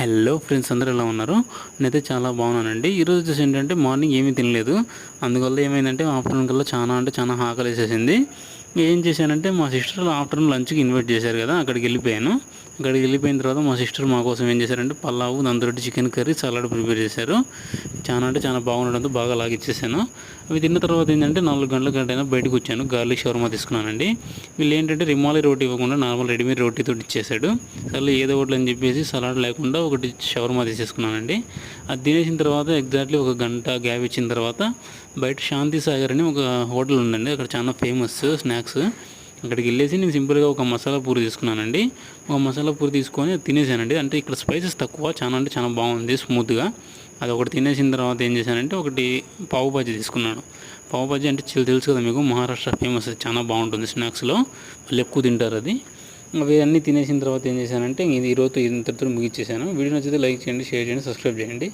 Hello friends అందరూ ఎలా ఉన్నారు? నేనైతే చాలా బాగున్నానండి. ఈరోజు వచ్చేసి ఏంటంటే మార్నింగ్ ఏమీ తినలేదు. అందువల్ల ఏమైందంటే ఆఫ్టర్నూన్ కల్లా చాలా అంటే చాలా ఆకలి వేసేసింది ఏం చేశానంటే మా సిస్టర్ ఆఫ్టర్నూన్ లంచ్కి ఇన్వైట్ చేశారు కదా అక్కడికి వెళ్ళిపోయాను. అక్కడికి వెళ్ళిపోయిన తర్వాత మా సిస్టర్ మా కోసం ఏం చేశారంటే పల్లావు దాంతో చికెన్ కర్రీ సలాడ్ ప్రిపేర్ చేశారు. చాలా అంటే చాలా బాగుండడంతో బాగా లాగిచ్చేసాను. అవి తిన్న తర్వాత ఏంటంటే నాలుగు గంటల గంటైనా బయటకు వచ్చాను గార్లిక్ షవర్మా తీసుకున్నానండి. వీళ్ళు ఏంటంటే రిమాలి రోటీ ఇవ్వకుండా నార్మల్ రెడీమేడ్ రోటీతో ఇచ్చేసాడు సరే ఏదో ఒకటి అని చెప్పేసి సలాడ్ లేకుండా ఒకటి షవర్మా తీసేసుకున్నానండి. అది తినేసిన తర్వాత ఎగ్జాక్ట్లీ ఒక గంట గ్యాప్ ఇచ్చిన తర్వాత బయట శాంతి సాగర్ అని ఒక హోటల్ ఉందండి అక్కడ చాలా ఫేమస్ స్నాక్స్. అక్కడికి వెళ్ళేసి నేను సింపుల్గా ఒక మసాలా పూరి తీసుకున్నానండి. ఒక మసాలా పూరి తీసుకొని తినేసానండి. అంటే ఇక్కడ స్పైసెస్ తక్కువ చాలా అంటే చాలా బాగుంది స్మూత్గా. అది ఒకటి తినేసిన తర్వాత ఏం చేశానంటే ఒకటి పావు బజ్జీ తీసుకున్నాను. పావు బజ్జీ అంటే చిల్ తెలుసు కదా మీకు మహారాష్ట్ర ఫేమస్ అది చాలా బాగుంటుంది స్నాక్స్లో. వాళ్ళు ఎక్కువ తింటారు అది. అవి అన్నీ తినేసిన తర్వాత ఏం చేశానంటే ఇది ఈరోజు ఇంతటితో ముగిచ్చేసాను. వీడియో నచ్చితే లైక్ చేయండి షేర్ చేయండి సబ్స్క్రైబ్ చేయండి.